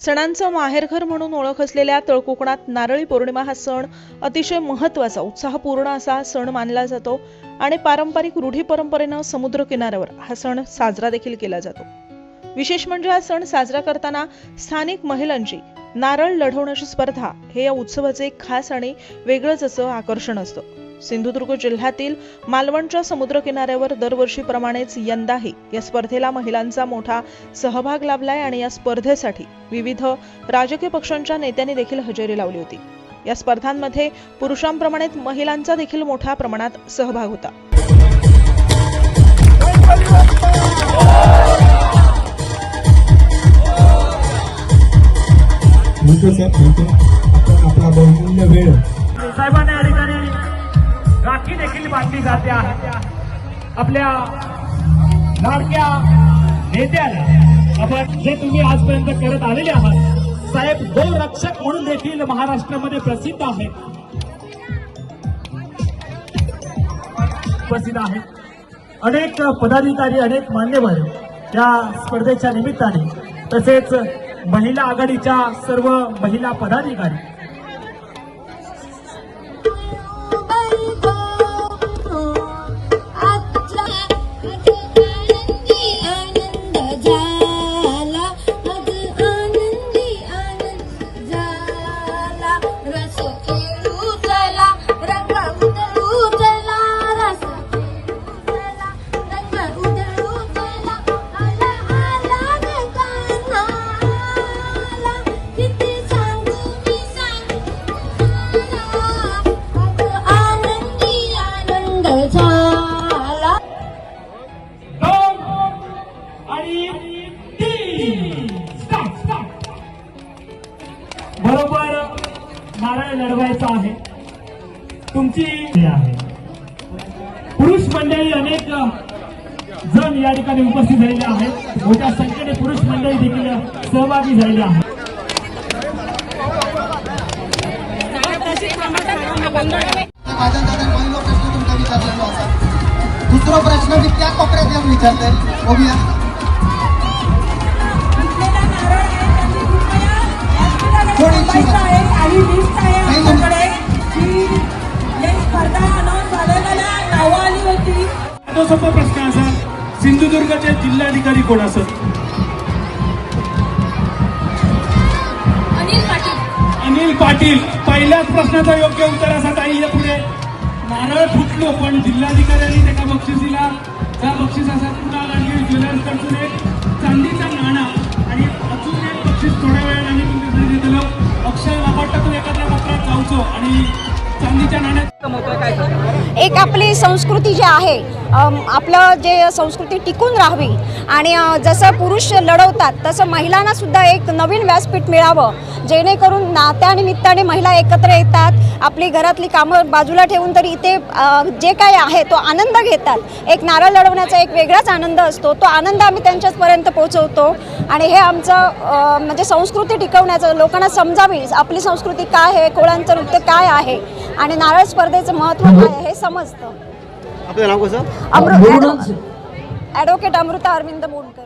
सणांचं माहेरघर म्हणून ओळख असलेल्या तळकोकणात नारळी पौर्णिमा हा सण अतिशय महत्त्वाचा उत्साहपूर्ण असा सण मानला जातो आणि पारंपरिक रूढी परंपरेनं समुद्र किनाऱ्यावर हा सण साजरा देखील केला जातो. विशेष म्हणजे हा सण साजरा करताना स्थानिक महिलांची नारळ लढवण्याची स्पर्धा हे या उत्सवाचे एक खास आणि वेगळंच असं आकर्षण असतं. सिंधुदुर्ग जिल्ह्यातील मालवणच्या समुद्र किनाऱ्यावर दरवर्षीप्रमाणेच यंदाही या स्पर्धेला महिलांचा मोठा सहभाग लाभलाय आणि या स्पर्धेसाठी विविध राजकीय पक्षांच्या नेत्यांनी देखील हजेरी लावली होती. या स्पर्धांमध्ये पुरुषांप्रमाणेच महिलांचा देखील मोठ्या प्रमाणात सहभाग होता. साहेबांना ठिकाणी राखी देखील बांधली जाते आहे. आपल्या लाडक्या नेत्याला आपण जे तुम्ही आजपर्यंत करत आलेले आहात साहेब गो रक्षक म्हणून देखील महाराष्ट्रामध्ये प्रसिद्ध आहे. प्रसिद्ध आहे. अनेक पदाधिकारी अनेक मान्यवर या स्पर्धेच्या निमित्ताने तसेच महिला आघाडीच्या सर्व महिला पदाधिकारी लढवायचा आहे. तुमची आहे. पुरुष मंडळी अनेक जण या ठिकाणी उपस्थित झालेले आहेत. मोठ्या संख्येने पुरुष मंडळी देखील सहभागी झालेले आहेत. प्रश्न दुसरा प्रश्न मी त्या कोपऱ्यात येऊन विचारते बघूया. तो सोपा प्रश्न असा सिंधुदुर्गचे जिल्हाधिकारी कोण असत अनिल पाटील. अनिल पाटील. पहिल्याच प्रश्नाचं योग्य उत्तर असा ताई पुढे. नारळ फुटलो पण जिल्हाधिकाऱ्यांनी त्याच्या बक्षिसीला त्या बक्षिसाचा कुणाल आणि ज्वेलर्सकडून एक चांदीचा नाणा आणि अजून एक बक्षीस थोड्या वेळाने दिलं अक्षय वापरटातून एखाद्या पत्रात जाऊचो आणि एक आपली संस्कृती जी आहे आपलं जे संस्कृती टिकून राहावी आणि जसं पुरुष लढवतात तसं महिलांना सुद्धा एक नवीन व्यासपीठ मिळावं जेणेकरून नात्यानिमित्ताने महिला एकत्र येतात आपली घरातली कामं बाजूला ठेवून तरी इथे जे काय आहे तो आनंद घेतात. एक नारळ लढवण्याचा एक वेगळाच आनंद असतो. तो आनंद आम्ही त्यांच्याचपर्यंत पोहोचवतो. आणि हे आमचं म्हणजे संस्कृती टिकवण्याचं लोकांना समजावी आपली संस्कृती काय आहे कोळांचं नृत्य काय आहे आणि नारळ स्पर्धेचं महत्त्व काय आहे हे समजतं. आपलं नाव कसं? अमृत ॲडव्होकेट अमृता अरविंद बोनकर